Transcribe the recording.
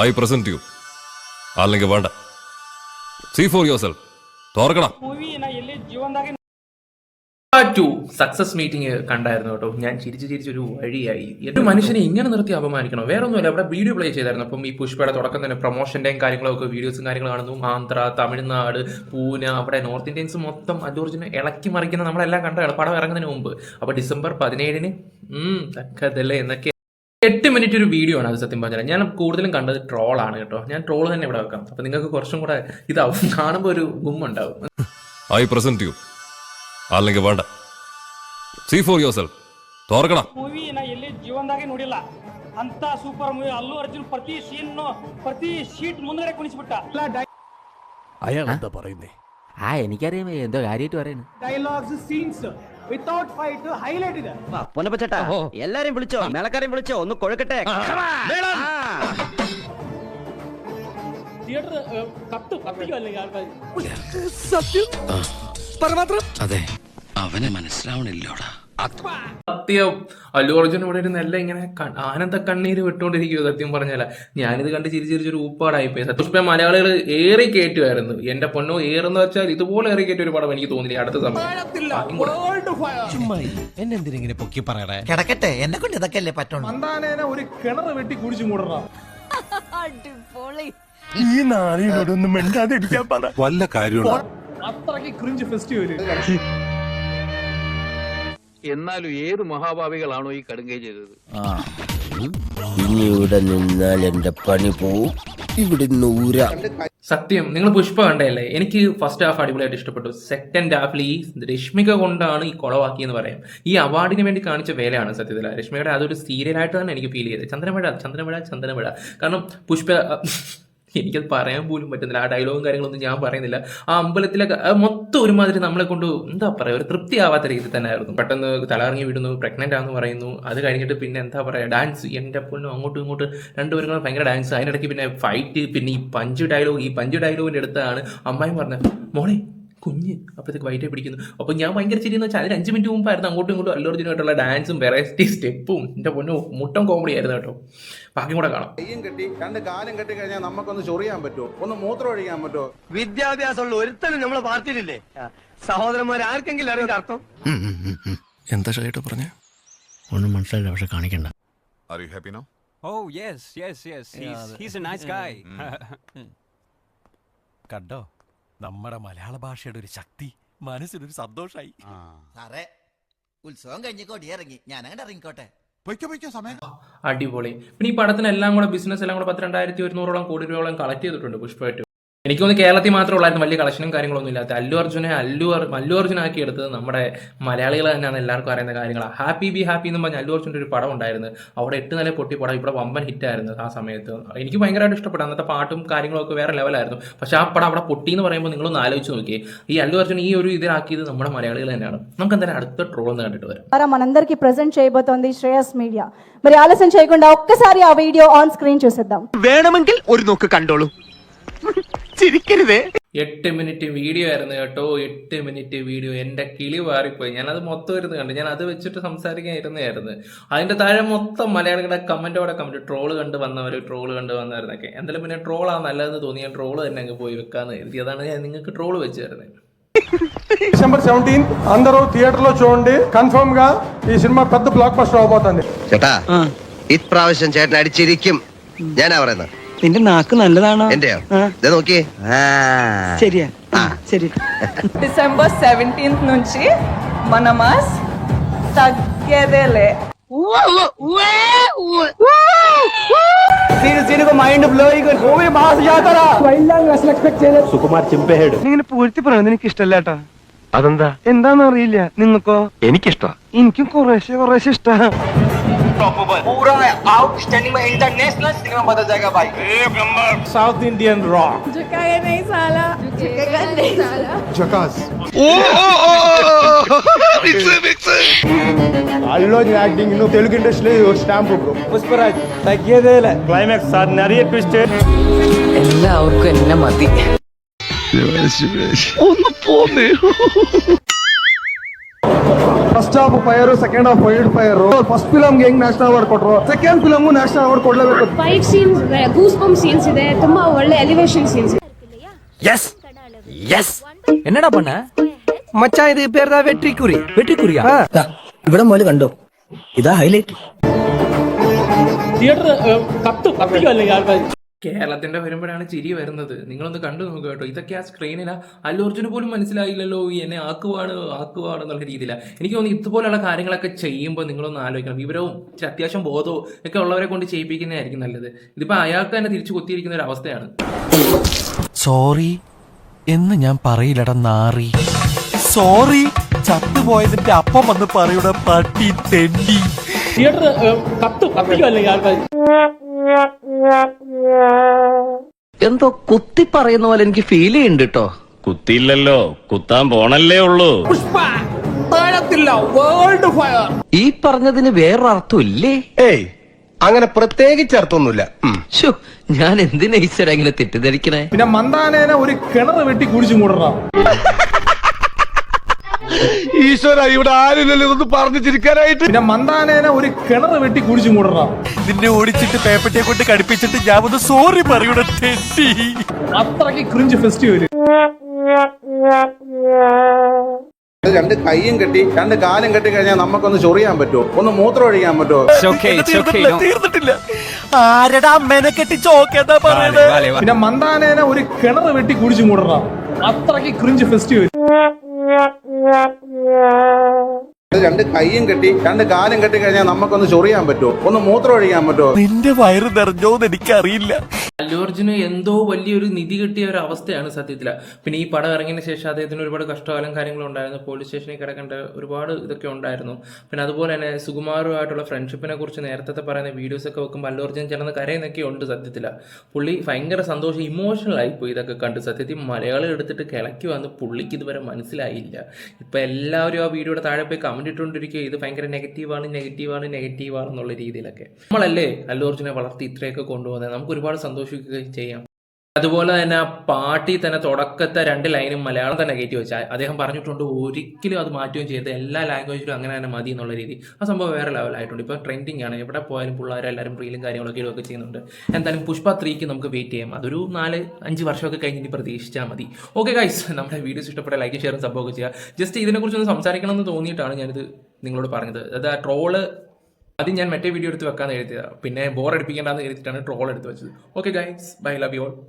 I present you അല്ലെങ്കിൽ വേണ്ട. See for yourself തുറക്കണം സക്സസ് മീറ്റിംഗ് കണ്ടായിരുന്നു കേട്ടോ. ഞാൻ ചിരിച്ച് ചിരിച്ചൊരു വഴിയായി. ഒരു മനുഷ്യനെ ഇങ്ങനെ നിർത്തി അപമാനിക്കണോ? വേറെ ഒന്നുമില്ല അവിടെ വീഡിയോ പ്ലേ ചെയ്തായിരുന്നു. അപ്പം ഈ പുഷ്പയുടെ തുടക്കം തന്നെ പ്രൊമോഷന്റെയും കാര്യങ്ങളൊക്കെ വീഡിയോസും കാര്യങ്ങളും കാണുന്നു. ആന്ധ്ര തമിഴ്നാട് പൂനെ അവിടെ നോർത്ത് ഇന്ത്യൻസ് മൊത്തം അല്ലൂർജിനെ ഇളക്കി മറിക്കുന്ന നമ്മളെല്ലാം കണ്ടതാണ് പടം ഇറങ്ങുന്നതിന് മുമ്പ്. അപ്പോൾ ഡിസംബർ പതിനേഴിന് തക്കതല്ലേ എന്നൊക്കെ എട്ട് മിനിറ്റ് ഒരു വീഡിയോ ആണ് അത് സത്യം പറഞ്ഞാൽ ഞാൻ കൂടുതലും കണ്ടത് ട്രോളാണ് കേട്ടോ ഞാൻ ട്രോൾ തന്നെ ഇവിടെ വെക്കാം അപ്പൊ നിങ്ങൾക്ക് കുറച്ചും കൂടെ ഇതാവും കാണുമ്പോൾ ഒരു ഗുമ്മുണ്ടാവും ഐ പ്രസന്റ് യു അല്ലെങ്കിൽ വേണ്ട see for your self തോർക്കടാ movie ನಾ ಎಲ್ಲಿ ಜೀವನದಾಗೆ ನೋಡಿಲ್ಲ ಅಂತ ಸೂಪರ್ ಮೂವಿ ಅಲ್ಲು ಅರ್ಜುನ್ ಪ್ರತಿ ಸೀನ್ ಪ್ರತಿ ಶೀಟ್ ಮುಂದ್ಗಡೆ ಕುಣಿಸ್ಬಿಟ್ಟ അയാൾ എന്താ പറയുന്നേ ആ എനിക്കറിയാം എന്തോ കാര്യമായിട്ട് പറയുന്നു ഡയലോഗ്സ് സീൻസ് ഫൈറ്റ് ഹൈലൈറ്റ് എല്ലാരെയും വിളിച്ചോ മേളക്കാരെയും വിളിച്ചോ ഒന്ന് കൊഴുക്കട്ടെ. തിയേറ്റർ കത്തും സത്യം? അതെ. അവനെ മനസ്സിലാവണില്ലോടാ. സത്യം. അല്ലു അർജുൻ ഇവിടെ ഇരുന്ന് എല്ലാം ഇങ്ങനെ ആനന്ദ കണ്ണീര് വിട്ടുകൊണ്ടിരിക്കുവോ സത്യം പറഞ്ഞാല. ഞാനിത് കണ്ട് ചിരി ചിരിച്ചൊരു ഊപ്പാടായിപ്പോയി സത്യപുഷ്പ മലയാളികൾ ഏറി കയറ്റുമായിരുന്നു എന്റെ പൊന്നോ ഏറെന്ന് വെച്ചാൽ ഇതുപോലെ ഏറി കയറ്റിയ ഒരു പടം എനിക്ക് തോന്നില്ല അടുത്ത സമയം. പൊക്കി പറയണേ? കിടക്കട്ടെ. എന്നെ കൊണ്ട് ഇതൊക്കെ അല്ലേ പറ്റുള്ളൂ ഒരു കിണർ വെട്ടി കുടിച്ചു മൂടണം ഈ നാളിനോടൊന്നും മിണ്ടാതെ ഇരിക്കാൻ പറ. വല്ല കാര്യമുണ്ടോ? അത്രയ്ക്ക് ക്രിഞ്ച് ഫെസ്റ്റിവൽ എന്നാലും ഏത് മഹാഭാവികളാണോ ഈ കടുങ്കൈ ചെയ്തത്? ഇനി ഇവിടെ നിന്നാൽ എന്റെ പണി പോവും. ഇവിടെ നൂരാ സത്യം നിങ്ങൾ പുഷ്പ കണ്ടല്ലേ എനിക്ക് ഫസ്റ്റ് ഹാഫ് അടിപൊളിയായിട്ട് ഇഷ്ടപ്പെട്ടു. സെക്കൻഡ് ഹാഫിൽ ഈ രശ്മിക കൊണ്ടാണ് ഈ കൊളവാക്കിയെന്ന് പറയാം. ഈ അവാർഡിന് വേണ്ടി കാണിച്ച വേലയാണ് സത്യത്തിൽ രശ്മികയുടെ അതൊരു സീരിയലായിട്ട് തന്നെ എനിക്ക് ഫീൽ ചെയ്തത്. ചന്ദ്രമഴ ചന്ദ്രമഴ ചന്ദ്രമഴ കാരണം പുഷ്പ എനിക്കത് പറയാൻ പോലും പറ്റുന്നില്ല. ആ ഡയലോഗും കാര്യങ്ങളൊന്നും ഞാൻ പറയുന്നില്ല. ആ അമ്പലത്തിലെ മൊത്തം ഒരുമാതിരി നമ്മളെ കൊണ്ട് എന്താ പറയുക ഒരു തൃപ്തി ആവാത്ത രീതിയിൽ തന്നെ ആയിരുന്നു. പെട്ടെന്ന് തലകറങ്ങി വിടുന്നു പ്രഗ്നന്റ് ആണെന്ന് പറയുന്നു. അത് കഴിഞ്ഞിട്ട് പിന്നെ എന്താ പറയുക ഡാൻസ് എന്റെ പൊന്നും അങ്ങോട്ടും ഇങ്ങോട്ടും രണ്ടുപേരും ഭയങ്കര ഡാൻസ് അതിനിടയ്ക്ക് പിന്നെ ഫൈറ്റ് പിന്നെ ഈ പഞ്ച് ഡയലോഗ് ഈ പഞ്ച് ഡയലോഗിന്റെ അടുത്താണ് അമ്മായി പറഞ്ഞത് മോളെ കുഞ്ഞ്. അപ്പോഴത്തേക്ക് വൈറ്റേ പിടിക്കുന്നു. അപ്പോൾ ഞാൻ ഭയങ്കര ചിരിയെന്ന് വെച്ചാൽ അതിന് അഞ്ച് മിനിറ്റ് മുമ്പായിരുന്നു അങ്ങോട്ടും ഇങ്ങോട്ടും അല്ലൂർജിനായിട്ടുള്ള ഡാൻസും വെറൈറ്റി സ്റ്റെപ്പും. എന്റെ പൊന്നു മുട്ടം കോമഡി ആയിരുന്നു കേട്ടോ. ബാക്കി കൂടെ കാണാം. കയ്യും കെട്ടി രണ്ട് കാലം കെട്ടി കഴിഞ്ഞാൽ നമുക്കൊന്ന് ചൊറിയാൻ പറ്റുമോ? ഒന്ന് മൂത്രം ഒഴിക്കാൻ പറ്റുമോ? വിദ്യാഭ്യാസമുള്ള ഒരുത്തനും നമ്മളെ പാർട്ടിയിലില്ലേ? സഹോദരന്മാർ ആർക്കെങ്കിലും അറിയാൻ അർത്ഥം? എന്താ ശരിയായിട്ട് പറഞ്ഞ? ഒന്നും മനസ്സിലായില്ല പക്ഷെ കാണിക്കണ്ട. Are you happy no Oh yes, yes, yes. He's he's a nice guy. കണ്ടോ? നമ്മുടെ മലയാള ഭാഷയുടെ ഒരു ശക്തി മനസ്സിനൊരു സന്തോഷായി. സാറേ ഉത്സവം കഴിഞ്ഞ് കൊടിയിറങ്ങി ഞാൻ അങ്ങനെ ഇറങ്ങിക്കോട്ടെ. പൊയ്ക്കോ പൊയ്ക്കോ സമയം. അടിപൊളി. പിന്നെ ഈ പടത്തിന് എല്ലാം കൂടെ ബിസിനസ് എല്ലാം കൂടെ പത്ത് രണ്ടായിരത്തി ഒരുന്നൂറോളം കോടി രൂപയോളം കളക്ട് ചെയ്തിട്ടുണ്ട് പുഷ്പമായിട്ട് എനിക്ക് തോന്നുന്നു കേരളത്തിൽ മാത്രമേ ഉള്ളായിരുന്നു വലിയ കളക്ഷനും കാര്യങ്ങളൊന്നും ഇല്ലാത്ത അല്ലു അർജുനെ അല്ലു അർ- അല്ലു അർജുൻ ആക്കി എടുത്തത് നമ്മുടെ മലയാളികൾ തന്നെയാണ് എല്ലാവർക്കും അറിയുന്ന കാര്യങ്ങളാണ് ഹാപ്പി ബി ഹാപ്പി എന്ന് പറഞ്ഞ അല്ലു അർജുൻ്റെ ഒരു പടം ഉണ്ടായിരുന്നു അവിടെ എട്ട് നില പൊട്ടി പടം ഇവിടെ വമ്പൻ ഹിറ്റ് ആയിരുന്നു ആ സമയത്ത് എനിക്ക് ഭയങ്കരമായിട്ട് ഇഷ്ടപ്പെട്ടു അന്നത്തെ പാട്ടും കാര്യങ്ങളൊക്കെ വേറെ ലെവലായിരുന്നു പക്ഷെ ആ പടം അവിടെ പൊട്ടി എന്ന് പറയുമ്പോൾ നിങ്ങളൊന്ന് ആലോചിച്ച് നോക്കിയേ ഈ അല്ലു അർജുൻ ഈ ഒരു ഇതിലാക്കിയത് നമ്മുടെ മലയാളികൾ തന്നെയാണ് നമുക്ക് എന്തായാലും അടുത്ത ട്രോൾ ഒന്ന് കണ്ടിട്ട് വരാം మనందరికి ప్రజెంట్ చేయబోతోంది శ్రేయస్ మీడియా మరి ఆలస్యం చేయకుండా ఒక్కసారి ఆ వీడియో ఆన్ స్క్రీన్ చూసేద్దాం വേണമെങ്കിൽ ഒരു നോക്ക് കണ്ടോളൂ ചിരിക്കരുതേ എട്ട് മിനിറ്റ് വീഡിയോ ആയിരുന്നു കേട്ടോ എട്ട് മിനിറ്റ് വീഡിയോ എൻ്റെ കിളി മാറിപ്പോയി ഞാനത് മൊത്തം ഇരുന്ന് കണ്ടു ഞാൻ അത് വെച്ചിട്ട് സംസാരിക്കാൻ ഇരുന്നായിരുന്നു അതിൻ്റെ താഴെ മൊത്തം മലയാളികളുടെ കമൻറ്റോടെ കമൻറ്റ് ട്രോള് കണ്ട് വന്നവർ ട്രോള് കണ്ട് വന്നവരുന്നൊക്കെ എന്തായാലും പിന്നെ ട്രോളാണ് നല്ലതെന്ന് തോന്നി ഞാൻ ട്രോള് തന്നെ അങ്ങ് പോയി വെക്കാന്ന് കരുതി അതാണ് ഞാൻ നിങ്ങൾക്ക് ട്രോള് വെച്ച് തരുന്നത് డిసెంబర్ సెవెంటీన్ అందరూ థియేటర్ లో చూడండి కన్ఫర్మ్ గా ఈ సినిమా పెద్ద బ్లాక్ బస్టర్ అవబోతుంది ചേട്ടാ ഇപ്രാവശ്യം ചേട്ടൻ അടിച്ചിരിക്കും ഞാനാ പറയുന്നത് നിന്റെ നാക്ക് നല്ലതാണോ എന്റെയോ ഇത് നോക്കി ശരിയാ ശരി డిసెంబర్ సెవెంటీన్త్ నుంచి మన మాస్ తగ్గేదేలే മൈൻഡ് ബ്ലോയിങ് మూవీ మాస్ జాతర వైల్డ్ అసలు ఎక్స్పెక్ట్ చేయలేదు సుకుమార్ చింపేహాడు ഇങ്ങനെ പൂഴ്ത്തി പറയുന്നത് എനിക്ക് ഇഷ്ടല്ലേട്ടാ അതെന്താ എന്താന്ന് അറിയില്ല നിങ്ങൾക്കോ എനിക്കിഷ്ട എനിക്കും കുറേശ്ശെ കുറേശ്ശെ ഇഷ്ട अनस्टॉपेबल पूरा आउटस्टैंडिंग में इंटरनेशनल सिनेमा बदल जाएगा भाई। एक नंबर। साउथ इंडियन रॉक झुका ये नहीं साला। झुकेगा नहीं साला। झकास। అల్లు యాక్టింగ్ నువ్వు Telugu industry stamp bro Pushparaj తగ్గేదే క్లైమాక్స్ సార్ நிறைய ట్విస్ట్ എല്ലാവർക്കും എന്നെ മതി ഒന്ന് പോന്നേ first half fire second half wild fire first film ಹೆಂಗ್ ನ್ಯಾಷನಲ್ ಅವಾರ್ಡ್ ಕೊಟ್ರು second film national award ಕೊಡ್ಲೇಬೇಕು five scenes goose bump scenes ಇದೆ ತುಂಬಾ ಒಳ್ಳೆ ಎಲಿವೇಶನ್ ಸೀನ್ಸ್ எஸ் எஸ் என்னடா பண்ண மச்சான் இது பேர் தான் வெற்றி குறி வெற்றி குறியா ഇവിടെ മോല് കണ്ടോ ഇതാ ഹൈലൈറ്റ് തിയേറ്റർ കത്ത് കത്തിക്കല്ലേ ആൾക്കാർ കേരളത്തിന്റെ വരുമ്പോഴാണ് ചിരി വരുന്നത്. നിങ്ങളൊന്ന് കണ്ടു നോക്കുക കേട്ടോ. ഇതൊക്കെ ആ സ്ക്രീനിൽ അല്ലു അർജുന് പോലും മനസ്സിലായില്ലല്ലോ ഈ എന്നെ ആക്കുവാണ് ആക്കുവാണ് എന്നുള്ള രീതിയിലാണ് എനിക്ക് തോന്നുന്നു ഇതുപോലെയുള്ള കാര്യങ്ങളൊക്കെ ചെയ്യുമ്പോൾ നിങ്ങളൊന്ന് ആലോചിക്കണം. വിവരവും അത്യാവശ്യം ബോധവും ഒക്കെ ഉള്ളവരെ കൊണ്ട് ചെയ്യിപ്പിക്കുന്നതായിരിക്കും നല്ലത്. ഇതിപ്പോ അയാൾക്ക് തന്നെ തിരിച്ചു കൊത്തിയിരിക്കുന്ന ഒരു അവസ്ഥയാണ്. സോറി. എന്ന് ഞാൻ പറയില്ലട നാറി. സോറി. ചത്തുപോയതിന്റെ അപ്പം വന്ന് പറയൂടെ പട്ടി തെണ്ടി. തിയേറ്റർ കത്ത്. കത്തിക്കല്ലേ ആൾക്കാർ എന്തോ കുത്തി പറയുന്ന പോലെ എനിക്ക് ഫീൽ ചെയ്യുന്നുണ്ട് കേട്ടോ കുത്തിയില്ലല്ലോ കുത്താൻ പോണല്ലേ ഉള്ളൂ. വേൾഡ് ഫയർ ഈ പറഞ്ഞതിന് വേറൊരർത്ഥം ഇല്ലേ ഏയ് അങ്ങനെ പ്രത്യേകിച്ച് അർത്ഥമൊന്നുമില്ല. ശോ ഞാൻ എന്തിനാ ഈശ്വര ഇങ്ങനെ തെറ്റിദ്ധരിക്കണേ? പിന്നെ മന്ദാനേനെ ഒരു കിണറ് വെട്ടി കുഴിച്ചു മൂടണം ഈശ്വര ഇവിടെ ആരില്ലല്ലോ ഇതൊന്ന് പറഞ്ഞു ചിരിക്കാനായിട്ട് പിന്നെ മന്ദാനേനെ ഒരു കിണർ വെട്ടി കുഴിച്ചു മൂടണം. നിന്നെ ഓടിച്ചിട്ട് പേപ്പറ്റിയെ കൊണ്ട് കടിപ്പിച്ചിട്ട് ഞാൻ ഒന്ന് സോറി പറയൂടെ തെറ്റി. അത്രയ്ക്ക് ക്രിഞ്ച് ഫെസ്റ്റിവൽ രണ്ട് കൈയും കെട്ടി രണ്ട് കാലും കെട്ടി കഴിഞ്ഞാൽ നമുക്കൊന്ന് ചൊറിയാൻ പറ്റുമോ? ഒന്ന് മൂത്രം ഒഴിക്കാൻ പറ്റുമോ? തീർന്നിട്ടില്ല തീർന്നിട്ടില്ല. ആരടാ അമ്മേനെ കെട്ടി ചോക്കേട്ടാ പറയുന്നത് പിന്നെ മന്ദാനേനെ ഒരു കിണർ വെട്ടി കുഴിച്ചു മൂടണം. അത്രയ്ക്ക് ക്രിഞ്ച് ഫെസ്റ്റിവൽ Yeah, yeah. രണ്ട് കൈയും കെട്ടി രണ്ട് കാലും കെട്ടി കഴിഞ്ഞാൽ നമുക്കൊന്ന് ചൊറിയാൻ പറ്റുമോ? ഒന്ന് മൂത്രം ഒഴിക്കാൻ പറ്റുമോ? നിന്റെ വയറ് നിറഞ്ഞോന്ന് എനിക്കറിയില്ല. അറിയില്ല അർജുന് എന്തോ വലിയൊരു നിധി കിട്ടിയ ഒരു അവസ്ഥയാണ് സത്യത്തിൽ പിന്നെ ഈ പടം ഇറങ്ങിയ ശേഷം അദ്ദേഹത്തിന് ഒരുപാട് കഷ്ടകാലം കാര്യങ്ങളും ഉണ്ടായിരുന്നു. പോലീസ് സ്റ്റേഷനിൽ കിടക്കേണ്ട ഒരുപാട് ഇതൊക്കെ ഉണ്ടായിരുന്നു. പിന്നെ അതുപോലെ തന്നെ സുകുമാറുമായിട്ടുള്ള ഫ്രണ്ട്ഷിപ്പിനെ കുറിച്ച് നേരത്തെ പറയുന്ന വീഡിയോസ് ഒക്കെ വെക്കുമ്പോൾ അല്ലു അർജുൻ ചിലന്ന് കരയുന്നൊക്കെ ഉണ്ട് സത്യത്തിൽ പുള്ളി ഭയങ്കര സന്തോഷം ഇമോഷണൽ ആയിപ്പോയി ഇതൊക്കെ കണ്ട്. സത്യത്തിൽ മലയാളം എടുത്തിട്ട് കിളക്കി വന്ന് പുള്ളിക്ക് ഇതുവരെ മനസ്സിലായില്ല. ഇപ്പം എല്ലാവരും ആ വീഡിയോയുടെ താഴെ പോയി ഇട്ടുകൊണ്ടിരിക്കുക ഇത് ഭയങ്കര നെഗറ്റീവാണ് നെഗറ്റീവാണ് നെഗറ്റീവാണ് എന്നുള്ള രീതിയിലൊക്കെ. നമ്മളല്ലേ അല്ലു അർജുനെ വളർത്തി ഇത്രയൊക്കെ കൊണ്ടുപോകുന്നത്? നമുക്ക് ഒരുപാട് സന്തോഷിക്കുകയും ചെയ്യാം. അതുപോലെ തന്നെ ആ തന്നെ തുടക്കത്തെ രണ്ട് ലൈനും മലയാളം തന്നെ കയറ്റി വെച്ചാൽ അദ്ദേഹം പറഞ്ഞിട്ടുണ്ട് ഒരിക്കലും അത് മാറ്റുകയും ചെയ്ത് എല്ലാ ലാംഗ്വേജിലും അങ്ങനെ തന്നെ മതി എന്നുള്ള രീതി. ആ സംഭവം വേറെ ലെവലായിട്ടുണ്ട് ഇപ്പോൾ ട്രെൻഡിങ് ആണ്. എവിടെ പോയാലും പിള്ളേർ എല്ലാവരും റീലും കാര്യങ്ങളൊക്കെ ഇടുകയൊക്കെ ചെയ്യുന്നുണ്ട്. എന്തായാലും പുഷ്പ ത്രീക്ക് നമുക്ക് വെയിറ്റ് ചെയ്യാം. അതൊരു നാല് അഞ്ച് വർഷമൊക്കെ കഴിഞ്ഞ് ഇനി പ്രതീക്ഷിച്ചാൽ മതി. ഓക്കെ ഗൈസ് നമ്മുടെ വീഡിയോസ് ഇഷ്ടപ്പെട്ട ലൈക്ക് ഷെയറും സംഭവമൊക്കെ ചെയ്യുക. ജസ്റ്റ് ഇതിനെക്കുറിച്ചൊന്ന് സംസാരിക്കണം എന്ന് തോന്നിയിട്ടാണ് ഞാനിത് നിങ്ങളോട് പറഞ്ഞത്. അത് ആ ട്രോൾ അത് ഞാൻ മറ്റേ വീഡിയോ എടുത്ത് വെക്കാമെന്ന് എഴുതിയതാണ് പിന്നെ ബോർ അടിപ്പിക്കേണ്ടെന്ന് എഴുതിയിട്ടാണ് ട്രോൾ എടുത്ത് വെച്ചത്. Okay guys bye love you all